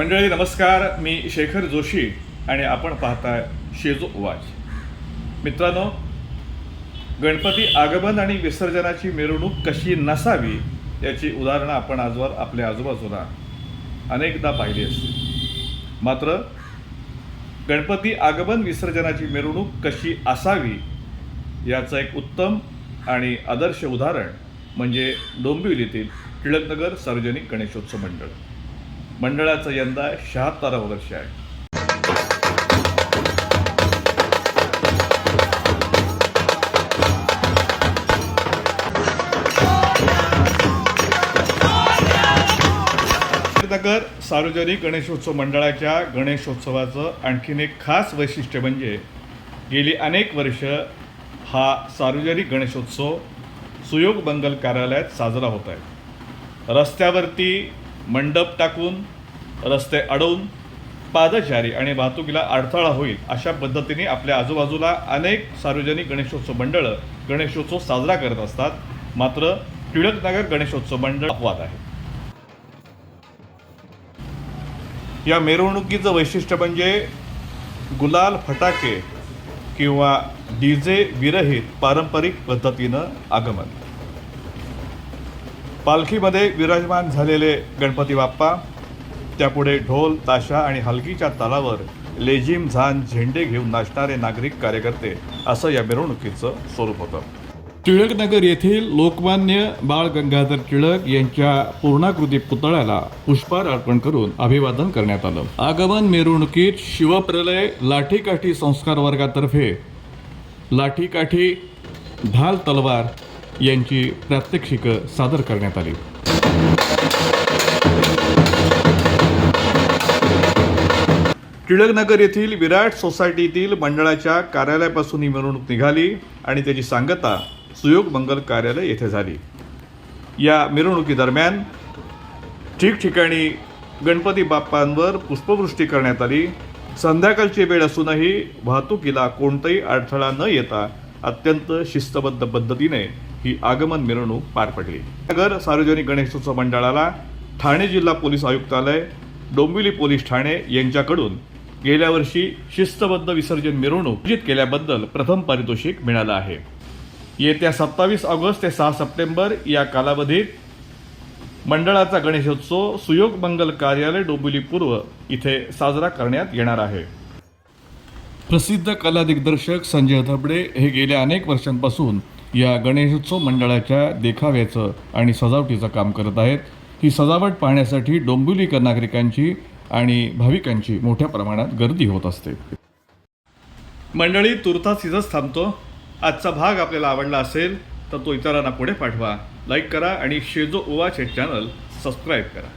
मंडळी नमस्कार. मी शेखर जोशी आणि आपण पाहताय शेजो वाच. मित्रांनो गणपती आगमन आणि विसर्जनाची मिरवणूक कशी नसावी याची उदाहरणं आपण आजवर आपल्या आजूबाजूला अनेकदा पाहिली असतील. मात्र गणपती आगमन विसर्जनाची मिरवणूक कशी असावी याचं एक उत्तम आणि आदर्श उदाहरण म्हणजे डोंबिवलीतील टिळकनगर सार्वजनिक गणेशोत्सव मंडळ. मंडळाचं यंदा शहात्तरावं वर्ष आहे नगर सार्वजनिक गणेशोत्सव मंडळाच्या गणेशोत्सवाचं आणखीन एक खास वैशिष्ट्य म्हणजे गेली अनेक वर्ष हा सार्वजनिक गणेशोत्सव सुयोग बंगल कार्यालयात साजरा होत आहे. रस्त्यावरती मंडप टाकून रस्ते अडवून पादचारी आणि वाहतुकीला अडथळा होईल अशा पद्धतीने आपल्या आजूबाजूला अनेक सार्वजनिक गणेशोत्सव मंडळं गणेशोत्सव साजरा करत असतात. मात्र टिळकनगर गणेशोत्सव मंडळ अपवाद आहे. या मिरवणुकीचं वैशिष्ट्य म्हणजे गुलाल फटाके किंवा डी जे विरहित पारंपरिक पद्धतीनं आगमन. पालखीमध्ये विराजमान झालेले गणपती बाप्पा त्यापुढे ढोल ताशा आणि हलकीच्या तालावर लेझिम झान झेंडे घेऊन नाचणारे नागरिक कार्यकर्ते असं या मिरवणुकीचं स्वरूप होतं. टिळकनगर येथील लोकमान्य बाळ गंगाधर टिळक यांच्या पूर्णाकृती पुतळ्याला पुष्पहार अर्पण करून अभिवादन करण्यात आलं. आगमन मिरवणुकीत शिवप्रलय लाठीकाठी संस्कार वर्गातर्फे लाठीकाठी ढाल तलवार यांची प्रात्यक्षिकं सादर करण्यात आली. टिळकनगर येथील विराट सोसायटीतील मंडळाच्या कार्यालयापासून ही मिरवणूक निघाली आणि त्याची सांगता सुयोग मंगल कार्यालय येथे झाली. या मिरवणुकीदरम्यान ठिकठिकाणी गणपती बाप्पांवर पुष्पवृष्टी करण्यात आली. संध्याकाळची वेळ असूनही वाहतुकीला कोणताही अडथळा न येता अत्यंत शिस्तबद्ध पद्धतीने ही आगमन मिरवणूक पार पडली. नगर सार्वजनिक गणेशोत्सव मंडळाला ठाणे जिल्हा पोलीस आयुक्तालय डोंबिवली पोलीस ठाणे यांच्याकडून गेल्या वर्षी शिस्तबद्ध विसर्जन मिरवणूक आयोजित केल्याबद्दल प्रथम पारितोषिक मिळालं आहे. येत्या सत्तावीस ऑगस्ट ते सहा सप्टेंबर या कालावधीत मंडळाचा गणेशोत्सव सुयोग मंगल कार्यालय डोंबिवली पूर्व इथे साजरा करण्यात येणार आहे. प्रसिद्ध कला दिग्दर्शक संजय धबडे हे गेल्या अनेक वर्षांपासून या गणेशोत्सव मंडळाच्या देखाव्याचं आणि सजावटीचं काम करत आहेत. ही सजावट पाहण्यासाठी डोंबिवलीकर नागरिकांची आणि भाविकांची मोठ्या प्रमाणात गर्दी होत असते. मंडळी तुर्तास इथंच थांबतो. आजचा भाग आपल्याला आवडला असेल तर तो इतरांना पुढे पाठवा. लाईक करा आणि शेजो ओवाचे चॅनल सबस्क्राईब करा.